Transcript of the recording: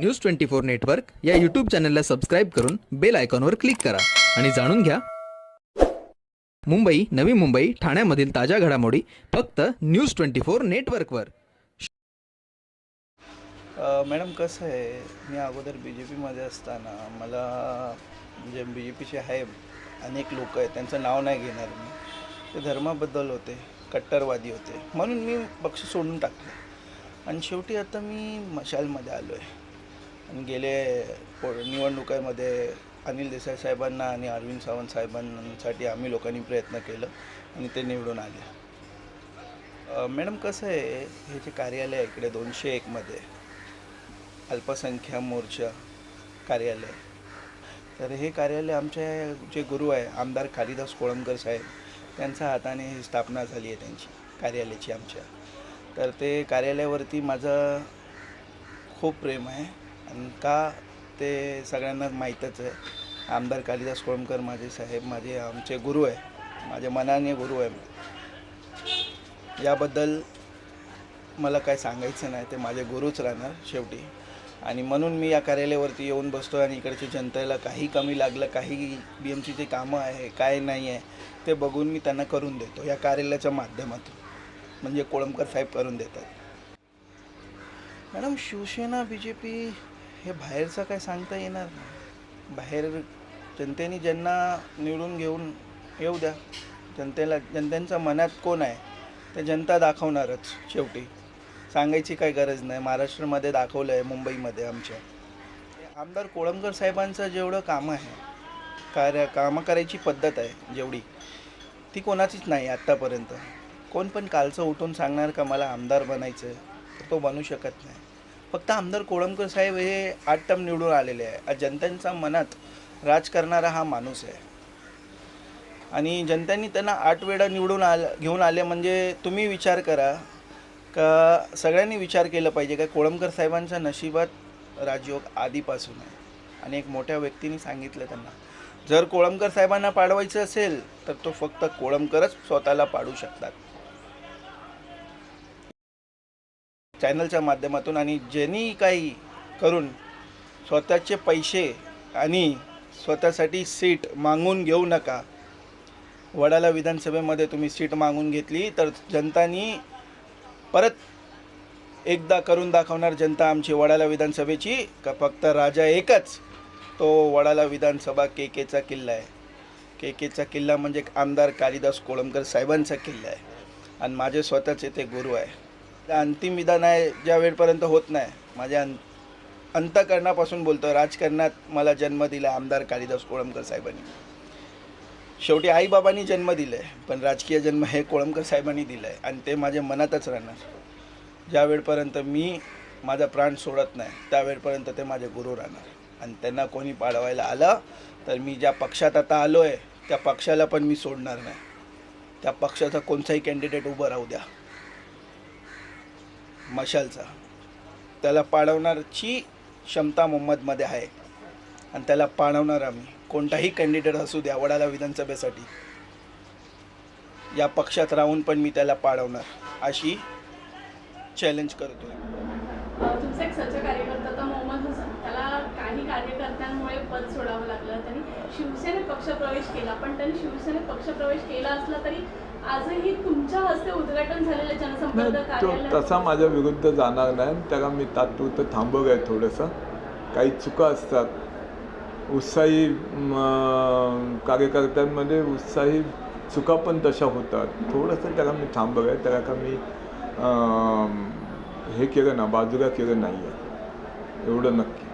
News twenty four network या YouTube चॅनलला subscribe करून बेल आयकॉनवर क्लिक करा. आणि जाणून घ्या. मुंबई नवी मुंबई ठाण्यामधील ताज्या घडामोडी फक्त न्यूज ट्वेंटी फोर नेटवर्कवर मॅडम कसं आहे? मी अगोदर बी जे पीमध्ये असताना मला म्हणजे बी जे पीचे आहे अनेक लोक आहेत त्यांचं नाव नाही घेणार मी. ते धर्माबद्दल होते कट्टरवादी होते. म्हणून मी पक्ष सोडून टाकले. आणि शेवटी आता मी मशालमध्ये आलो आहे आणि गेले पो निवडणुकामध्ये अनिल देसाई साहेबांना आणि अरविंद सावंत साहेबांसाठी आम्ही लोकांनी प्रयत्न केलं आणि ते निवडून आले. मॅडम कसं आहे हे जे कार्यालय आहे इकडे दोनशे एकमध्ये अल्पसंख्याक मोर्चा कार्यालय तर हे कार्यालय आमचे जे गुरु आहे आमदार कालिदास कोळंबकर साहेब त्यांच्या हाताने ही स्थापना झाली आहे त्यांची कार्यालयाची आमच्या. तर ते कार्यालयावरती माझं खूप प्रेम आहे. आणि का ते सगळ्यांना माहीतच आहे. आमदार कालिदास कोळंबकर माझे साहेब माझे आमचे गुरु आहे. माझे मनाने गुरु आहे. याबद्दल मला काय सांगायचं नाही ते माझे गुरुच राहणार शेवटी. आणि म्हणून मी या कार्यालयावरती येऊन बसतो आणि इकडच्या जनतेला काही कमी लागलं काही बी एम सीचे कामं आहे काय नाही आहे ते बघून मी त्यांना करून देतो या कार्यालयाच्या माध्यमातून. म्हणजे कोळंबकर साहेब करून देतात. Madam Shiv Sena B J P हे बाहेरचं काय सांगता येणार नाही. बाहेर जनतेने ज्यांना निवडून घेऊन येऊ द्या जनतेला जनतेच्या मनात कोण आहे ते जनता दाखवणारच शेवटी. सांगायची काही गरज नाही. महाराष्ट्रामध्ये दाखवलं आहे मुंबईमध्ये आमच्या. आमदार कोळंबकर साहेबांचं जेवढं कामं आहे कार्य कामं करायची पद्धत आहे जेवढी ती कोणाचीच नाही आत्तापर्यंत. कोण पण कालचं उठून सांगणार का मला आमदार बनायचं आहे तर तो बनू शकत नाही. फक्त आमदार कोळंबकर साहेब हे आठ टर्म निवडून आलेले आहे. आज जनतेच्या मनात राज करणारा हा माणूस आहे. आणि जनतेने त्यांना आठ वेळा निवडून आल घेऊन आले म्हणजे तुम्ही विचार करा. का सगळ्यांनी विचार केला पाहिजे का? कोळंबकर साहेबांच्या नशिबात राजयोग आधीपासून आहे. आणि एक मोठ्या व्यक्तीने सांगितलं त्यांना. जर कोळंबकर साहेबांना पाडवायचं असेल तर तो फक्त कोळंबकरच स्वतःला पाडू शकतात. चॅनलच्या माध्यमातून आणि ज्यांनी काही करून स्वतःचे पैसे आणि स्वतःसाठी सीट मागून घेऊ नका. वडाला विधानसभेमध्ये तुम्ही सीट मागून घेतली तर जनतानी परत एकदा करून दाखवणार जनता आमची वडाला विधानसभेची. का फक्त राजा एकच तो वडाला विधानसभा के केचा किल्ला आहे. के केचा किल्ला म्हणजे आमदार कालिदास कोळंबकर साहेबांचा किल्ला आहे. आणि माझे स्वतःचे ते गुरु आहे. ते अंतिम विधान आहे ज्या वेळपर्यंत होत नाही. माझ्या अं अंतकरणापासून बोलतो राजकारणात मला जन्म दिला आमदार कालिदास कोळंबकर साहेबांनी. शेवटी आईबाबांनी जन्म दिला आहे पण राजकीय जन्म हे कोळंबकर साहेबांनी दिलं आहे आणि ते माझ्या मनातच राहणार. ज्या वेळपर्यंत मी माझा प्राण सोडत नाही त्यावेळपर्यंत ते माझे गुरु राहणार. आणि त्यांना कोणी पाडवायला आलं तर मी ज्या पक्षात आता आलो आहे त्या पक्षाला पण मी सोडणार नाही. त्या पक्षाचा कोणताही कॅन्डिडेट उभं राहू द्या. मशालचा. त्याला पाडवण्याची क्षमता मोहम्मदमध्ये आहे. आणि त्याला पाडवणार आम्ही. कोणताही कॅन्डिडेट असू द्या वडाला विधानसभेसाठी. या पक्षात राहून पण मी त्याला पाडवणार अशी चॅलेंज करतो तुमचा एक सच्चा कार्यकर्ता होता मोहम्मद हसन. त्याला काही कार्यकर्त्यांमुळे पद सोडावं लागलं. त्यांनी शिवसेनेत पक्षप्रवेश केला पण त्यांनी शिवसेनेत पक्षप्रवेश केला असला तरी आजही तुमच्या हस्ते उद्घाटन झालेलं जनसंपर्क नाही तो कार्यालय तसा माझ्या विरुद्ध जाणार नाही. त्याला मी तात्पुरतं थांबव आहे थोडंसं. काही चुका असतात. उत्साही कार्यकर्त्यांमध्ये उत्साही चुका पण तशा होतात. थोडंसं त्याला मी थांबव आहे त्याला का मी हे केलं ना बाजूला केलं नाही आहे एवढं नक्की.